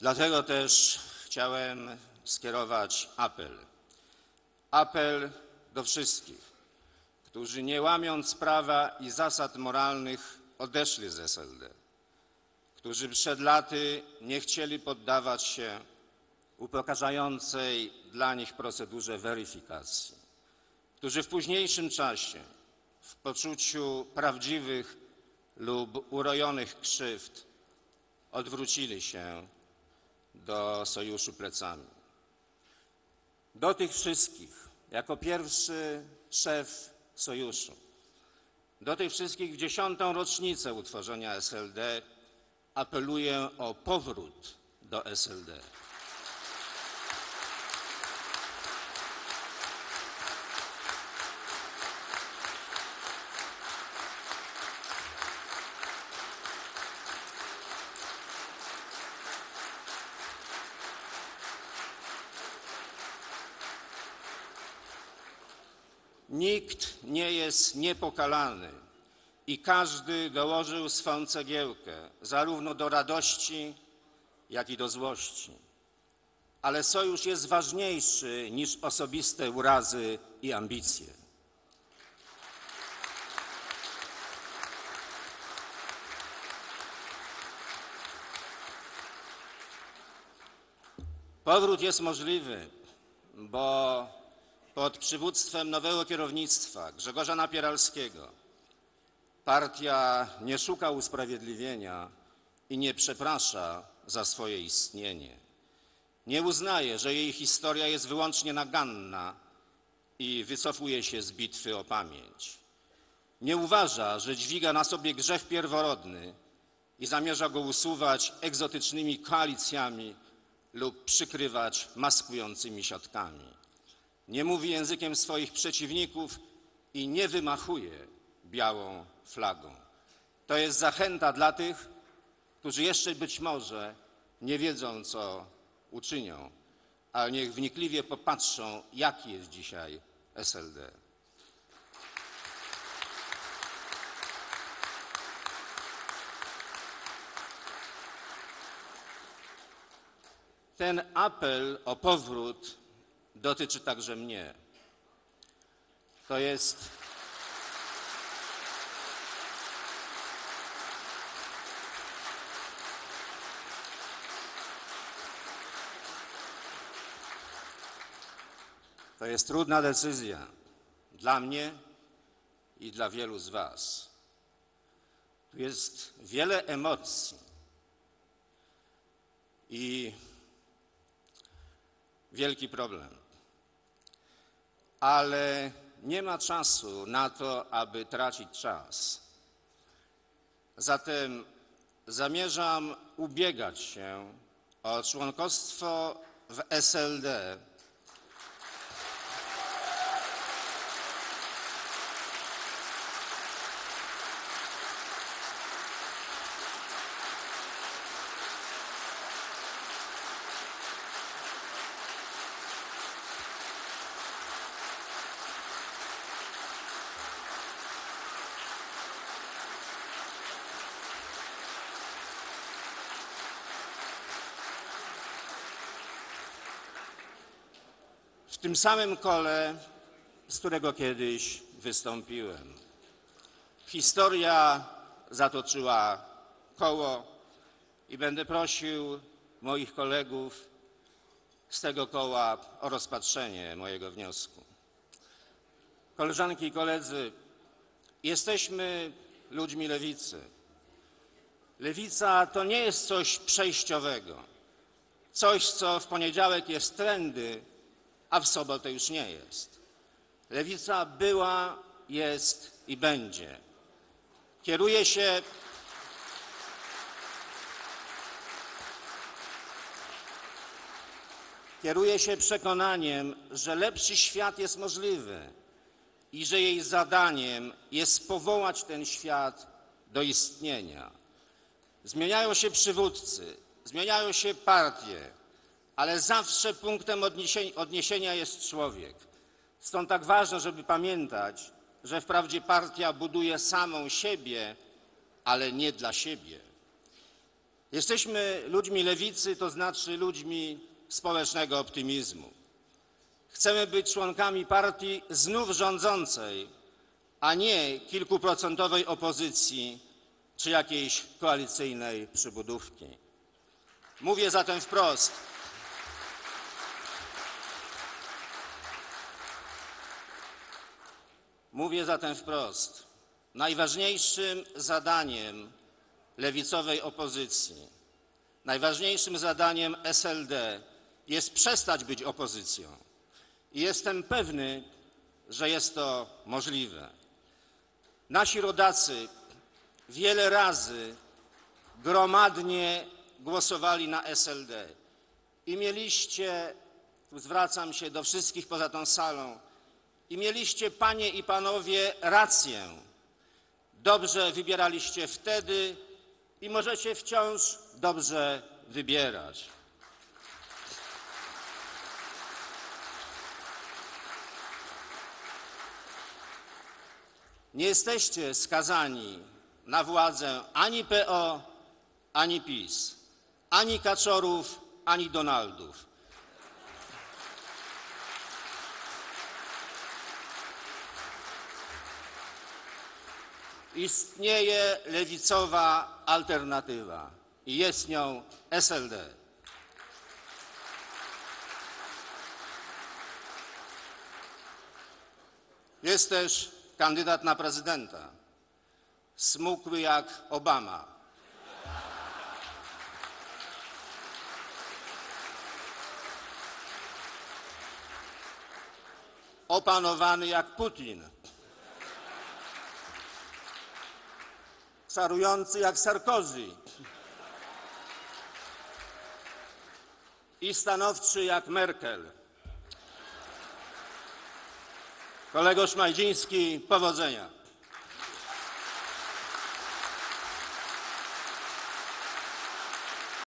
Dlatego też chciałem skierować apel. Apel do wszystkich, którzy nie łamiąc prawa i zasad moralnych odeszli z SLD, którzy przed laty nie chcieli poddawać się upokarzającej dla nich procedurze weryfikacji, którzy w późniejszym czasie w poczuciu prawdziwych lub urojonych krzywd odwrócili się do sojuszu plecami. Do tych wszystkich, jako pierwszy szef sojuszu, do tych wszystkich w dziesiątą rocznicę utworzenia SLD apeluję o powrót do SLD. Nikt nie jest niepokalany i każdy dołożył swą cegiełkę, zarówno do radości, jak i do złości. Ale sojusz jest ważniejszy niż osobiste urazy i ambicje. Powrót jest możliwy, bo pod przywództwem nowego kierownictwa Grzegorza Napieralskiego partia nie szuka usprawiedliwienia i nie przeprasza za swoje istnienie. Nie uznaje, że jej historia jest wyłącznie naganna i wycofuje się z bitwy o pamięć. Nie uważa, że dźwiga na sobie grzech pierworodny i zamierza go usuwać egzotycznymi koalicjami lub przykrywać maskującymi siatkami. Nie mówi językiem swoich przeciwników i nie wymachuje białą flagą. To jest zachęta dla tych, którzy jeszcze być może nie wiedzą, co uczynią, ale niech wnikliwie popatrzą, jaki jest dzisiaj SLD. Ten apel o powrót dotyczy także mnie. To jest. To jest trudna decyzja dla mnie i dla wielu z Was. Tu jest wiele emocji i wielki problem. Ale nie ma czasu na to, aby tracić czas. Zatem zamierzam ubiegać się o członkostwo w SLD. W tym samym kole, z którego kiedyś wystąpiłem. Historia zatoczyła koło i będę prosił moich kolegów z tego koła o rozpatrzenie mojego wniosku. Koleżanki i koledzy, jesteśmy ludźmi lewicy. Lewica to nie jest coś przejściowego, coś, co w poniedziałek jest trendy, a w sobotę już nie jest. Lewica była, jest i będzie. Kieruje się Kieruje się przekonaniem, że lepszy świat jest możliwy i że jej zadaniem jest powołać ten świat do istnienia. Zmieniają się przywódcy, zmieniają się partie, ale zawsze punktem odniesienia jest człowiek. Stąd tak ważne, żeby pamiętać, że wprawdzie partia buduje samą siebie, ale nie dla siebie. Jesteśmy ludźmi lewicy, to znaczy ludźmi społecznego optymizmu. Chcemy być członkami partii znów rządzącej, a nie kilkuprocentowej opozycji czy jakiejś koalicyjnej przybudówki. Mówię zatem wprost. Mówię zatem wprost. Najważniejszym zadaniem lewicowej opozycji, najważniejszym zadaniem SLD jest przestać być opozycją. I jestem pewny, że jest to możliwe. Nasi rodacy wiele razy gromadnie głosowali na SLD i mieliście, tu zwracam się do wszystkich poza tą salą, i mieliście, panie i panowie, rację. Dobrze wybieraliście wtedy i możecie wciąż dobrze wybierać. Nie jesteście skazani na władzę ani PO, ani PiS, ani Kaczorów, ani Donaldów. Istnieje lewicowa alternatywa i jest nią SLD. Jest też kandydat na prezydenta, smukły jak Obama. Opanowany jak Putin. Czarujący jak Sarkozy. I stanowczy jak Merkel. Kolego Szmajdziński, powodzenia.